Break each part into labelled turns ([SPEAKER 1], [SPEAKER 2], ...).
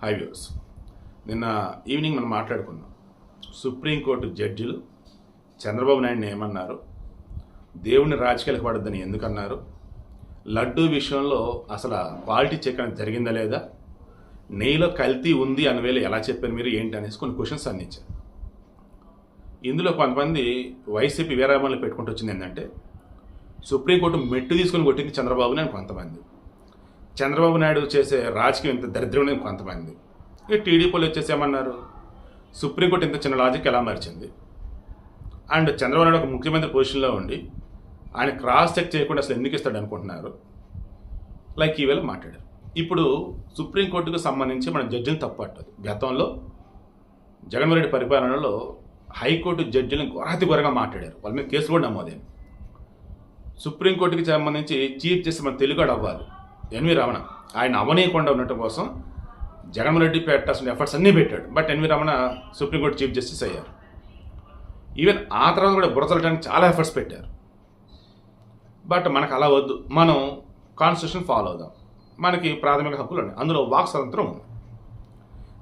[SPEAKER 1] High viewers నిన్న evening మనం మాట్లాడుకున్నాం. సుప్రీంకోర్టు జడ్జిలు చంద్రబాబు నాయుడుని ఏమన్నారు? దేవుని రాజకీయాలకు పడద్దని ఎందుకన్నారు? లడ్డూ విషయంలో అసలు క్వాలిటీ చెక్ అనేది జరిగిందా లేదా? నెయ్యిలో కల్తీ ఉంది అన్న వేళ ఎలా చెప్పారు మీరు ఏంటి అనేసి కొన్ని క్వశ్చన్స్ అందించారు. ఇందులో కొంతమంది వైసీపీ వీరాభిమానులు పెట్టుకుంటూ వచ్చింది ఏంటంటే సుప్రీంకోర్టు మెట్టు తీసుకొని కొట్టింది చంద్రబాబు అని కొంతమంది. చంద్రబాబు నాయుడు చేసే రాజకీయం ఇంత దరిద్రం కొంతమంది. ఇక టీడీపీలు వచ్చేసి ఏమన్నారు సుప్రీంకోర్టు ఇంత చిన్న లాజిక్ ఎలా మార్చింది? అండ్ చంద్రబాబు నాయుడు ఒక ముఖ్యమంత్రి పొజిషన్లో ఉండి ఆయన క్రాస్ చెక్ చేయకుండా అసలు ఎందుకు ఇస్తాడు అనుకుంటున్నారు? లైక్ ఈవేళ మాట్లాడారు. ఇప్పుడు సుప్రీంకోర్టుకు సంబంధించి మన జడ్జిని తప్పట్టదు గతంలో జగన్మోహన్ రెడ్డి పరిపాలనలో హైకోర్టు జడ్జిలను ఘోరాతి ఘోరంగా మాట్లాడారు. వాళ్ళ మీద కేసు కూడా నమోదైంది సుప్రీంకోర్టుకి సంబంధించి చీఫ్ జస్టిస్ మన తెలుగుడు అవ్వాలి. ఎన్వి రమణ. ఆయన అవనీయకుండా ఉండటం కోసం జగన్మోహన్ రెడ్డి పెట్టాల్సిన ఎఫర్ట్స్ అన్నీ పెట్టాడు. But NV Ramana supreme court chief justice అయ్యారు. ఈవెన్ ఆ తర్వాత కూడా బురచలటానికి చాలా ఎఫర్ట్స్ పెట్టారు. బట్ మనకు అలా వద్దు. మనం కాన్స్టిట్యూషన్ ఫాలో అవుదాం. మనకి ప్రాథమిక హక్కులు ఉన్నాయి. అందులో వాక్ స్వతంత్రం ఉంది.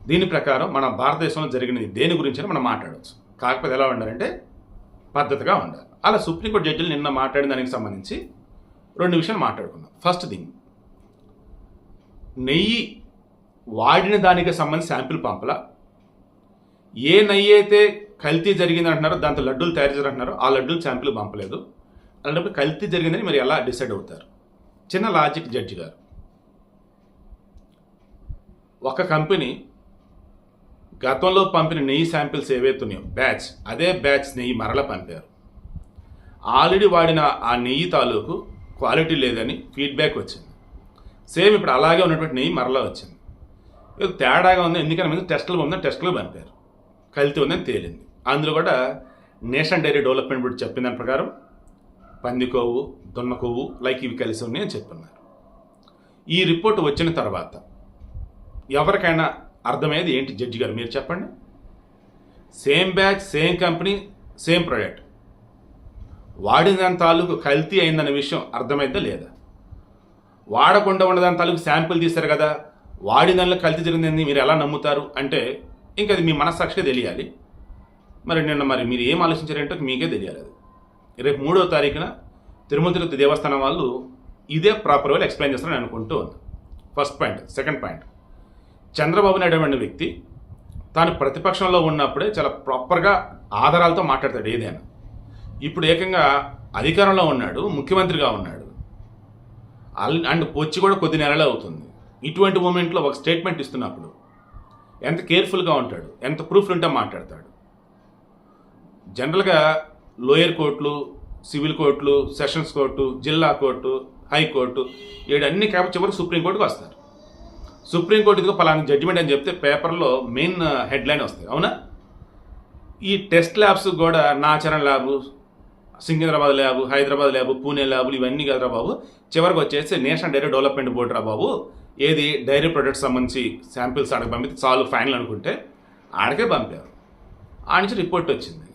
[SPEAKER 1] దీని ప్రకారం మన భారతదేశంలో జరిగినది దేని గురించి మనం మాట్లాడవచ్చు. కాకపోతే ఎలా ఉండాలంటే పద్ధతిగా ఉండాలి. అలా సుప్రీంకోర్టు జడ్జిలు నిన్న మాట్లాడిన దానికి సంబంధించి రెండు విషయాలు మాట్లాడుకుందాం. ఫస్ట్ థింగ్ నెయ్యి వాడిన దానికి సంబంధించి శాంపిల్ పంపల. ఏ నెయ్యి అయితే కల్తీ జరిగింది అంటున్నారో దాంతో లడ్డూలు తయారు చేయాలంటున్నారో ఆ లడ్డూలు శాంపిల్ పంపలేదు. అలాంటప్పుడు కల్తీ జరిగిందని మరి ఎలా డిసైడ్ అవుతారు? చిన్న లాజిక్ జడ్జి గారు. ఒక కంపెనీ గతంలో పంపిన నెయ్యి శాంపిల్స్ ఏవైతున్నాయో బ్యాచ్ అదే బ్యాచ్ నెయ్యి మరల పంపారు. ఆల్రెడీ వాడిన ఆ నెయ్యి తాలూకు క్వాలిటీ లేదని ఫీడ్బ్యాక్ వచ్చింది. సేమ్ ఇప్పుడు అలాగే ఉన్నటువంటి నెయ్యి మరలా వచ్చింది. ఇది తేడాగా ఉంది ఎందుకని మీద టెస్టులు ఉందని టెస్టులు పంపారు. కల్తీ ఉందని తేలింది. అందులో కూడా నేషనల్ డైరీ డెవలప్మెంట్ బోర్డు చెప్పిన దాని ప్రకారం పంది కొవ్వు దున్న కొవ్వు లైక్ ఇవి కలిసి ఉన్నాయి అని చెప్పున్నారు. ఈ రిపోర్ట్ వచ్చిన తర్వాత ఎవరికైనా అర్థమయ్యేది ఏంటి జడ్జి గారు? మీరు చెప్పండి. Same batch same company same product. వాడిన దాని తాలూకు కల్తీ అయిందన్న విషయం అర్థమైందా లేదా? వాడకుండా ఉన్న దాని తాలూకు శాంపిల్ తీశారు కదా వాడి దానిలో కల్తీ జరిగిందని మీరు ఎలా నమ్ముతారు? అంటే ఇంకా అది మీ మనస్సాక్షిగా తెలియాలి. మరి నిన్న మరి మీరు ఏం ఆలోచించారంటే మీకే తెలియాలి అది. రేపు మూడో తారీఖున తిరుమల తిరుపతి దేవస్థానం వాళ్ళు ఇదే ప్రాపర్ వేలో ఎక్స్ప్లెయిన్ చేస్తారని అనుకుంటూ ఉంది first point. Second point. Chandrababu Naidu అనే వ్యక్తి తాను ప్రతిపక్షంలో ఉన్నప్పుడే చాలా ప్రాపర్గా ఆధారాలతో మాట్లాడతాడు ఏదైనా. ఇప్పుడు ఏకంగా అధికారంలో ఉన్నాడు ముఖ్యమంత్రిగా ఉన్నాడు. అండ్ వచ్చి కూడా కొద్ది నెలలే అవుతుంది. ఇటువంటి మూమెంట్లో ఒక స్టేట్మెంట్ ఇస్తున్నప్పుడు ఎంత కేర్ఫుల్గా ఉంటాడు ఎంత ప్రూఫ్ ఉంటే మాట్లాడతాడు. జనరల్గా లోయర్ కోర్టులు సివిల్ కోర్టులు సెషన్స్ కోర్టు జిల్లా కోర్టు హైకోర్టు వీడన్నీ కాబట్టి చివరికి సుప్రీంకోర్టుకు వస్తారు. సుప్రీంకోర్టు ఇదిగో పలానా జడ్జిమెంట్ అని చెప్తే పేపర్లో మెయిన్ హెడ్లైన్ వస్తాయి అవునా? ఈ టెస్ట్ ల్యాబ్స్ కూడా నాచరణ lab Secunderabad lab Hyderabad lab Pune ల్యాబులు ఇవన్నీ కదరా బాబు. చివరికి వచ్చేసి నేషనల్ డైరీ డెవలప్మెంట్ బోర్డు రా బాబు. ఏది? డైరీ ప్రొడక్ట్స్ సంబంధించి శాంపిల్స్ ఆడకి పంపితే చాలు ఫైనల్ అనుకుంటే ఆడకే పంపారు. ఆ నుంచి రిపోర్ట్ వచ్చింది.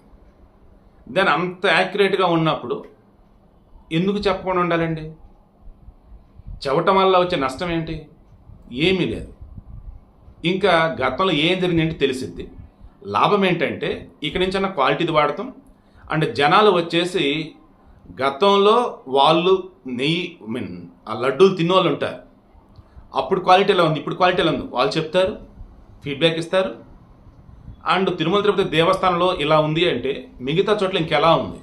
[SPEAKER 1] దాని అంత యాక్యురేట్గా ఉన్నప్పుడు ఎందుకు చెప్పకుండా ఉండాలండి? చెప్పటం వల్ల వచ్చే నష్టం ఏంటి? ఏమీ లేదు. ఇంకా గతంలో ఏం జరిగిందంటే తెలిసిద్ది. లాభం ఏంటంటే ఇక్కడి నుంచి అన్న క్వాలిటీది వాడతాం అండ్ జనాలు వచ్చేసి గతంలో వాళ్ళు నెయ్యి ఐ మీన్ ఆ లడ్డూలు తిన్న వాళ్ళు ఉంటారు. అప్పుడు క్వాలిటీ ఎలా ఉంది? ఇప్పుడు క్వాలిటీ ఎలా ఉంది? వాళ్ళు చెప్తారు ఫీడ్బ్యాక్ ఇస్తారు. అండ్ తిరుమల తిరుపతి దేవస్థానంలో ఇలా ఉంది అంటే మిగతా చోట్ల ఇంకెలా ఉంది?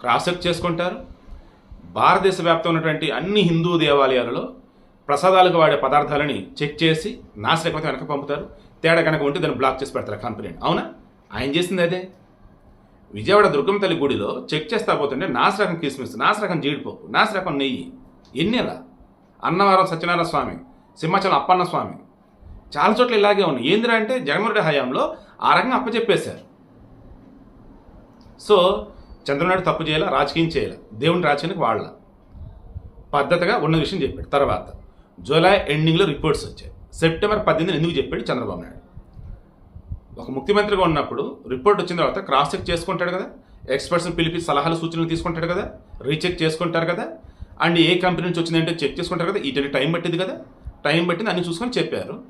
[SPEAKER 1] క్రాస్ చెక్ చేసుకుంటారు. భారతదేశ వ్యాప్తంగా ఉన్నటువంటి అన్ని హిందూ దేవాలయాలలో ప్రసాదాలకు వాడే పదార్థాలని చెక్ చేసి నాశనకపోతే వెనక పంపుతారు. తేడా కనుక ఉంటే దాన్ని బ్లాక్ చేసి పెడతారు కంపెనీ అవునా? ఆయన చేసింది అదే. విజయవాడ దుర్గం తల్లి గుడిలో చెక్ చేస్తా పోతుంటే నాసిరకం కిస్మిస్ నాసిరకం జీడిపప్పు నాసిరకం నెయ్యి. ఎన్నెలా? అన్నవరం సత్యనారాయణ స్వామి సింహాచలం అప్పన్న స్వామి. చాలా చోట్ల ఇలాగే ఉన్నాయి. ఏందిరా అంటే జగన్మోహన్ హయాంలో ఆ రకంగా అప్పచెప్పేశారు. సో చంద్రనాయుడు తప్పు చేయాల? రాజకీయం చేయాల? దేవుని రాజకీయానికి వాళ్ళ పద్ధతిగా ఉన్న విషయం చెప్పాడు. తర్వాత జూలై ఎండింగ్లో రిపోర్ట్స్ వచ్చాయి. సెప్టెంబర్ పద్దెనిమిది ఎందుకు చెప్పాడు చంద్రబాబు నాయుడు? ఒక ముఖ్యమంత్రిగా ఉన్నప్పుడు రిపోర్ట్ వచ్చిన తర్వాత క్రాస్ చెక్ చేసుకుంటాడు కదా. ఎక్స్పర్ట్స్ని పిలిపి సలహాలు సూచనలు తీసుకుంటాడు కదా. రీచెక్ చేసుకుంటారు కదా. అండ్ ఏ కంపెనీ నుంచి వచ్చిందంటే చెక్ చేసుకుంటారు కదా. ఇటు టైం పట్టింది కదా. టైం పట్టింది అన్ని చూసుకొని చెప్పారు.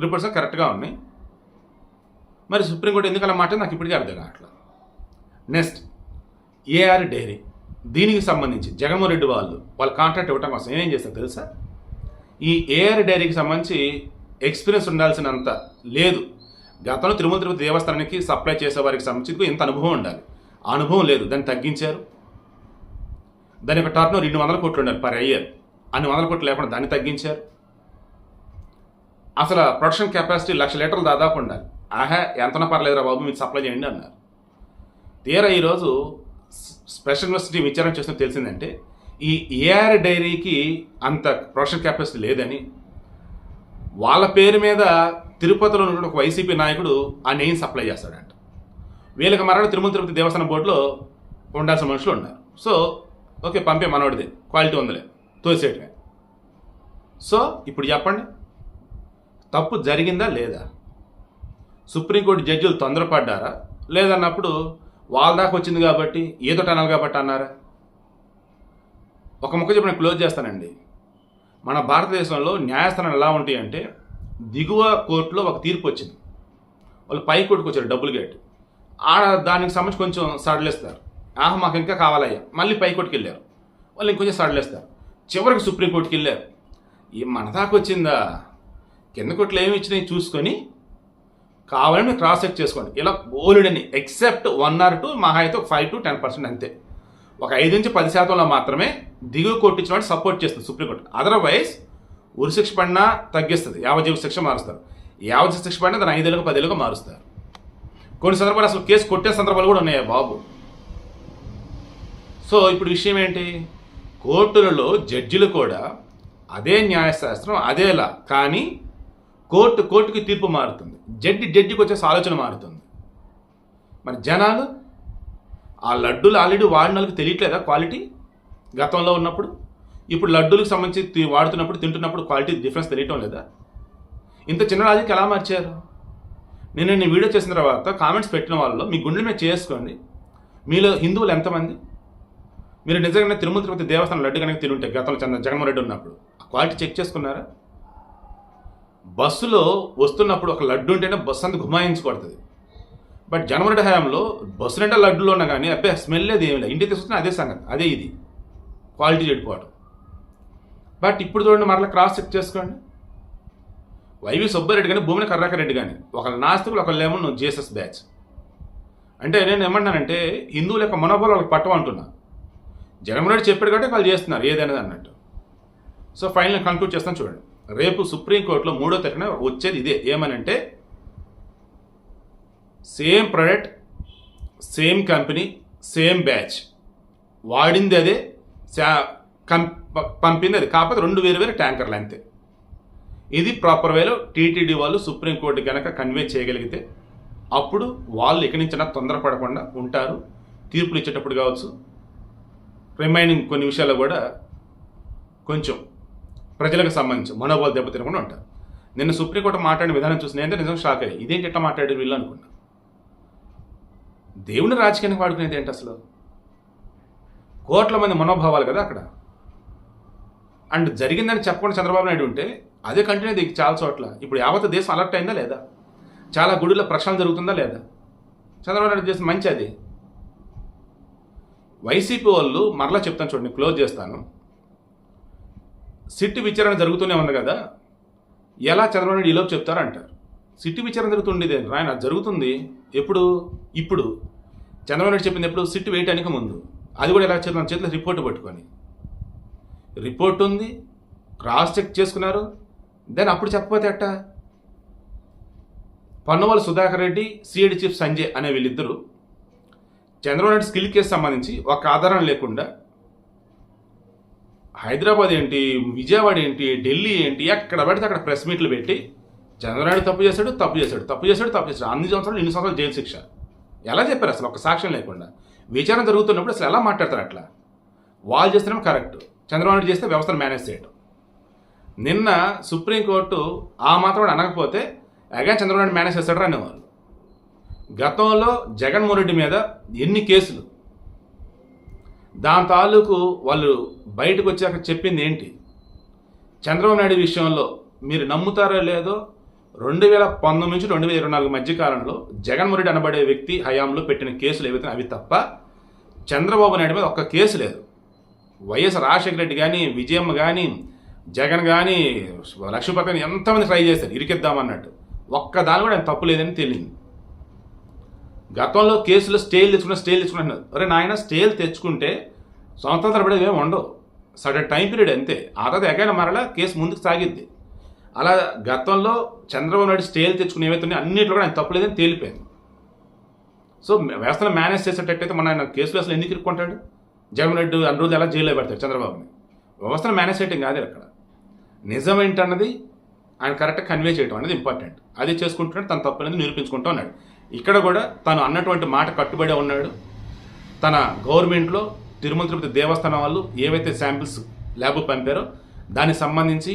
[SPEAKER 1] రిపోర్ట్స్ కరెక్ట్గా ఉన్నాయి. మరి సుప్రీంకోర్టు ఎందుకు అలా మాట నాకు ఇప్పటికీ అర్థం కావట్లేదు. Next AR diary. దీనికి సంబంధించి జగన్మోహన్ రెడ్డి వాళ్ళు వాళ్ళ కాంట్రాక్ట్ ఇవ్వడం కోసం ఏమేం చేస్తారు తెలుసా? ఈ ఏఆర్ డైరీకి సంబంధించి ఎక్స్పీరియన్స్ ఉండాల్సినంత లేదు. గతంలో తిరుమల తిరుపతి దేవస్థానానికి సప్లై చేసేవారికి సంబంధించి ఇంత అనుభవం ఉండాలి. ఆ అనుభవం లేదు. దాన్ని తగ్గించారు. దాని యొక్క టర్న్ రెండు వందల కోట్లు ఉండాలి పర్ ఇయర్. అన్ని వందల కోట్లు లేకుండా దాన్ని తగ్గించారు. అసలు ప్రొడక్షన్ కెపాసిటీ లక్ష లీటర్లు దాదాపు ఉండాలి. ఆహా ఎంతనా పర్లేదురా బాబు మీరు సప్లై చేయండి అన్నారు. తీరా ఈరోజు స్పెషల్ యూనివర్సిటీ విచారణ చేసిన తెలిసిందంటే ఈ ఏఆర్ డైరీకి అంత ప్రొడక్షన్ కెపాసిటీ లేదని వాళ్ళ పేరు మీద తిరుపతిలో ఉన్నటువంటి ఒక వైసీపీ నాయకుడు ఆ నెయ్యిని సప్లై చేస్తాడంట. వీళ్ళకి మరణ తిరుమల తిరుపతి దేవస్థానం బోర్డులో ఉండాల్సిన మనుషులు ఉన్నారు. సో ఓకే పంపే మనోడిదే క్వాలిటీ ఉందిలే. తోసేయటమే. సో ఇప్పుడు చెప్పండి. తప్పు జరిగిందా లేదా? సుప్రీంకోర్టు జడ్జిలు తొందరపడ్డారా? లేదన్నప్పుడు వాళ్ళ దాకా వచ్చింది కాబట్టి ఏదో టనాలు కాబట్టి అన్నారా? ఒక ముక్క చెప్పిన క్లోజ్ చేస్తానండి. మన భారతదేశంలో న్యాయస్థానాలు ఎలా ఉంటాయి అంటే దిగువ కోర్టులో ఒక తీర్పు వచ్చింది. వాళ్ళు పై కోర్టుకు వచ్చారు డబ్బులు గట్టి ఆడ దానికి సంబంధించి కొంచెం సడలేస్తారు. ఆహా మాకు ఇంకా కావాలయ్యా. మళ్ళీ పై కోర్టుకి వెళ్ళారు. వాళ్ళు ఇంకొంచెం సడలేస్తారు. చివరికి సుప్రీంకోర్టుకి వెళ్ళారు. ఈ మన దాకా వచ్చిందా? కింద కోర్టులు ఏమి ఇచ్చినాయి చూసుకొని కావాలని మీరు క్రాస్ చెక్ చేసుకోండి. ఇలా బోలుడని ఎక్సెప్ట్ వన్ ఆర్ టూ మహా అయితే ఒక ఫైవ్ టు టెన్ పర్సెంట్ అంతే. ఒక ఐదు నుంచి పది శాతంలో మాత్రమే దిగువ కోర్టు ఇచ్చిన వాడు సపోర్ట్ చేస్తుంది సుప్రీంకోర్టు అదర్వైజ్ ఉరి శిక్ష పడినా తగ్గిస్తుంది యావజీవ శిక్ష మారుస్తారు యావజీవ శిక్ష పడినా దాన్ని ఐదేళ్ళకు పదేళ్ళకు మారుస్తారు కొన్ని సందర్భాలు అసలు కేసు కొట్టే సందర్భాలు కూడా ఉన్నాయా బాబు సో ఇప్పుడు విషయం ఏంటి కోర్టులలో జడ్జిలు కూడా అదే న్యాయశాస్త్రం అదేలా కానీ కోర్టు కోర్టుకి తీర్పు మారుతుంది జడ్జి జడ్జికి వచ్చేసి ఆలోచన మారుతుంది మరి జనాలు ఆ లడ్డూలు ఆల్రెడీ వాడిన వాళ్ళకి తెలియట్లేదా క్వాలిటీ గతంలో ఉన్నప్పుడు ఇప్పుడు లడ్డూలకు సంబంధించి వాడుతున్నప్పుడు తింటున్నప్పుడు క్వాలిటీ డిఫరెన్స్ తెలియటం లేదా? ఇంత చిన్న లాజిక్ ఎలా మార్చారు? నేను నేను వీడియో చేసిన తర్వాత కామెంట్స్ పెట్టిన వాళ్ళలో మీ గుండెల మీద చేసుకోండి. మీలో హిందువులు ఎంతమంది? మీరు నిజంగానే తిరుమల తిరుపతి దేవస్థానం లడ్డు కనుక తినుంటే గతంలో చంద్ర జగన్మోహన్ రెడ్డి ఉన్నప్పుడు ఆ క్వాలిటీ చెక్ చేసుకున్నారా? బస్సులో వస్తున్నప్పుడు ఒక లడ్డు ఉంటేనే బస్సు అంతా గుమాయించకూడదు బట్ జనవరి రెడ్డి హయాంలో బస్సు నిండా లడ్డులో ఉన్నా కానీ అబ్బాయి స్మెల్ లేదు ఏమి లేదు. ఇంటికి తీసుకొచ్చిన అదే సంగతి అదే ఇది. క్వాలిటీ చెడిపోవడం బట్ ఇప్పుడు చూడండి మరలా క్రాస్ చెక్ చేసుకోండి. వైవి సుబ్బారెడ్డి కానీ భూమిని కర్రాకర్ రెడ్డి కానీ ఒకళ్ళ నాస్తికులు ఒకళ్ళేమో నువ్వు జీసస్ బ్యాచ్. అంటే నేను ఏమన్నానంటే హిందువుల యొక్క మనోబలం వాళ్ళకి పట్టమంటున్నా జగన్మోహన్ రెడ్డి చెప్పాడు కాబట్టి వాళ్ళు చేస్తున్నారు ఏదైనా అన్నట్టు. సో ఫైనల్ కంక్లూడ్ చేస్తాను చూడండి. రేపు సుప్రీంకోర్టులో మూడో తరగన వచ్చేది ఇదే. ఏమనంటే same product same company same batch వాడింది అదే కం- పంపినది పంపింది అది. కాకపోతే రెండు వేరు వేరు ట్యాంకర్లు అంతే. ఇది ప్రాపర్ వేలో టీటీడీ వాళ్ళు సుప్రీంకోర్టు కనుక కన్వే చేయగలిగితే అప్పుడు వాళ్ళు ఇక్కడి నుంచి తొందరపడకుండా ఉంటారు. తీర్పులు ఇచ్చేటప్పుడు కావచ్చు. రిమైనింగ్ కొన్ని విషయాల్లో కూడా కొంచెం ప్రజలకు సంబంధించి మనోబలం దెబ్బతినకుండా ఉంటారు. నిన్న సుప్రీంకోర్టు మాట్లాడిన విధానం చూసి నేనంటే నిజం షాక్ అయ్యి. ఇదేంటి ఎట్లా మాట్లాడారు వీళ్ళు అనుకున్నా. దేవుని రాజకీయానికి వాడుకునేది ఏంటి అసలు? కోట్ల మంది మనోభావాలు కదా అక్కడ. అండ్ జరిగిందని చెప్పకుండా చంద్రబాబు నాయుడు ఉంటే అదే కంటిన్యూ దిగి చాలా చోట్ల. ఇప్పుడు యావత్ దేశం అలర్ట్ అయిందా లేదా? చాలా గుడిలో ప్రక్షాళన జరుగుతుందా లేదా? చంద్రబాబు నాయుడు చేసిన మంచి అది. వైసీపీ వాళ్ళు మరలా చెప్తాను చూడండి క్లోజ్ చేస్తాను. సిట్ విచారణ జరుగుతూనే ఉంది కదా? ఎలా చంద్రబాబు నాయుడు ఈలోపు చెప్తారంటారు సిట్ విచారణ జరుగుతుండేది. రాయన జరుగుతుంది. ఎప్పుడు? ఇప్పుడు. చంద్రబాబు నాయుడు చెప్పింది ఎప్పుడు? సిట్ వేయటానికి ముందు. అది కూడా ఎలా చేతులు చేతిలో రిపోర్ట్ పట్టుకొని. రిపోర్ట్ ఉంది క్రాస్ చెక్ చేసుకున్నారు. దెన్ అప్పుడు చెప్పకపోతే అట్ట పన్నువల సుధాకర్ రెడ్డి సిఐడి చీఫ్ సంజయ్ అనే వీళ్ళిద్దరూ చంద్రబాబు నాయుడు స్కిల్ కేసు సంబంధించి ఒక ఆధారం లేకుండా హైదరాబాద్ ఏంటి విజయవాడ ఏంటి ఢిల్లీ ఏంటి ఎక్కడ పెడితే అక్కడ ప్రెస్ మీట్లు పెట్టి చంద్రబాబు నాయుడు తప్పు చేశాడు తప్పు చేశాడు తప్పు చేశాడు తప్పు చేశాడు. అన్ని సంవత్సరాలు ఇన్ని సంవత్సరాలు జైలు శిక్ష. ఎలా చెప్పారు అసలు? ఒక సాక్ష్యం లేకుండా. విచారణ జరుగుతున్నప్పుడు అసలు ఎలా మాట్లాడతారు అట్లా? వాళ్ళు చేస్తేనే కరెక్ట్. చంద్రబాబు నాయుడు చేస్తే వ్యవస్థను మేనేజ్ చేయటం. నిన్న సుప్రీంకోర్టు ఆ మాత్రం అనకపోతే అగైన్ చంద్రబాబు నాయుడు మేనేజ్ చేస్తాడు అనేవాళ్ళు. గతంలో జగన్మోహన్ రెడ్డి మీద ఎన్ని కేసులు? దాని తాలూకు వాళ్ళు బయటకు వచ్చాక చెప్పింది ఏంటి? చంద్రబాబు నాయుడు విషయంలో మీరు నమ్ముతారో లేదో రెండు వేల పంతొమ్మిది నుంచి రెండు వేల ఇరవై నాలుగు మధ్య కాలంలో జగన్మోహన్ రెడ్డి అనబడే వ్యక్తి హయాంలో పెట్టిన కేసులు ఏవైతే అవి తప్ప చంద్రబాబు నాయుడు మీద ఒక్క కేసు లేదు. వైఎస్ రాజశేఖర రెడ్డి కానీ విజయమ్మ కానీ జగన్ కానీ లక్ష్మీపతి కానీ ఎంతమంది ట్రై చేశారు? ఇరికిద్దామన్నట్టు ఒక్క దాని కూడా ఆయన తప్పు లేదని తెలియదు. గతంలో కేసులో స్టేలు తెచ్చుకున్న స్టేలు తెచ్చుకున్నారు అరే నాయన స్టేలు తెచ్చుకుంటే సంవత్సరం తరబడి ఏమి ఉండవు. సడన్ టైం పీరియడ్ అంతే. ఆ తర్వాత ఎక్కడైనా మరలా కేసు ముందుకు సాగిద్ది. అలా గతంలో చంద్రబాబు నాయుడు స్టేలు తెచ్చుకుని ఏవైతే అన్నింటిలో కూడా ఆయన తప్పు లేదని తేలిపోయింది. సో వ్యవస్థను మేనేజ్ చేసేటట్టయితే మన ఆయన కేసులు అసలు ఎందుకు ఇరుక్కుంటాడు? జగన్ రెడ్డి అన్ని రోజులు ఎలా జైల్లో పెడతారు చంద్రబాబుని? వ్యవస్థను మేనేజ్ చేయటం కాదు అక్కడ నిజం ఏంటన్నది ఆయన కరెక్ట్గా కన్వే చేయడం అనేది ఇంపార్టెంట్ అది చేసుకుంటున్నాడు తన తప్పు అనేది నిరూపించుకుంటూ ఉన్నాడు. ఇక్కడ కూడా తను అన్నటువంటి మాట కట్టుబడే ఉన్నాడు. తన గవర్నమెంట్లో తిరుమల తిరుపతి దేవస్థానం వాళ్ళు ఏవైతే శాంపిల్స్ ల్యాబ్ పంపారో దానికి సంబంధించి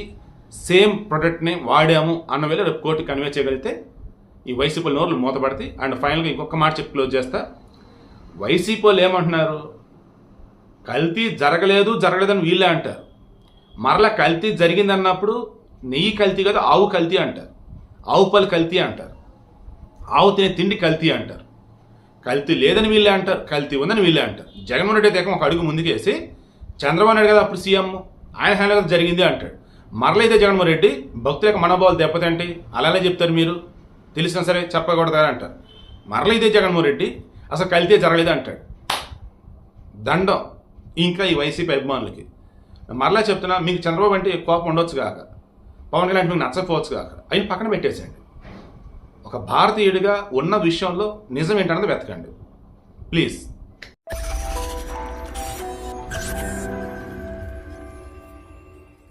[SPEAKER 1] సేమ్ ప్రొడక్ట్ని వాడాము అన్న వేళ రేపు కోర్టు కన్వే చేయగలిగితే ఈ వైసీపీ నోర్లు మూతపడతాయి. అండ్ ఫైనల్గా ఇంకొక మాట చెప్పి క్లోజ్ చేస్తా. వైసీపీ వాళ్ళు ఏమంటున్నారు? కల్తీ జరగలేదు జరగలేదని వీళ్ళే అంటారు. మరలా కల్తీ జరిగింది అన్నప్పుడు నెయ్యి కల్తీ కాదు ఆవు కల్తీ అంటారు. ఆవు పాలు కల్తీ అంటారు. ఆవు తినే తిండి కల్తీ అంటారు. కల్తీ లేదని వీళ్ళే అంటారు కల్తీ ఉందని వీళ్ళే అంటారు. జగన్మోహన్ రెడ్డి అయితే ఒక అడుగు ముందుకేసి చంద్రబాబు నాయుడు కదా అప్పుడు సీఎం ఆయన హ్యాండ్ కదా జరిగింది అంటాడు. మరలైతే జగన్మోహన్ రెడ్డి భక్తుల యొక్క మనోభావాలు దెబ్బతంటే అలానే చెప్తారు మీరు. తెలిసినా సరే చెప్పకూడదు కదా అంటారు. మరలైతే జగన్మోహన్ రెడ్డి అసలు కల్తీ జరగలేదు అంటాడు దండం. ఇంకా ఈ వైసీపీ అభిమానులకి. మరలా చెప్తున్నా మీకు చంద్రబాబు అంటే కోపం ఉండొచ్చు కాక పవన్ కళ్యాణ్ మీకు నచ్చకపోవచ్చు కాక అవి పక్కన పెట్టేసేయండి. ఒక భారతీయుడిగా ఉన్న విషయంలో నిజం ఏంటన్నది వెతకండి. ప్లీజ్.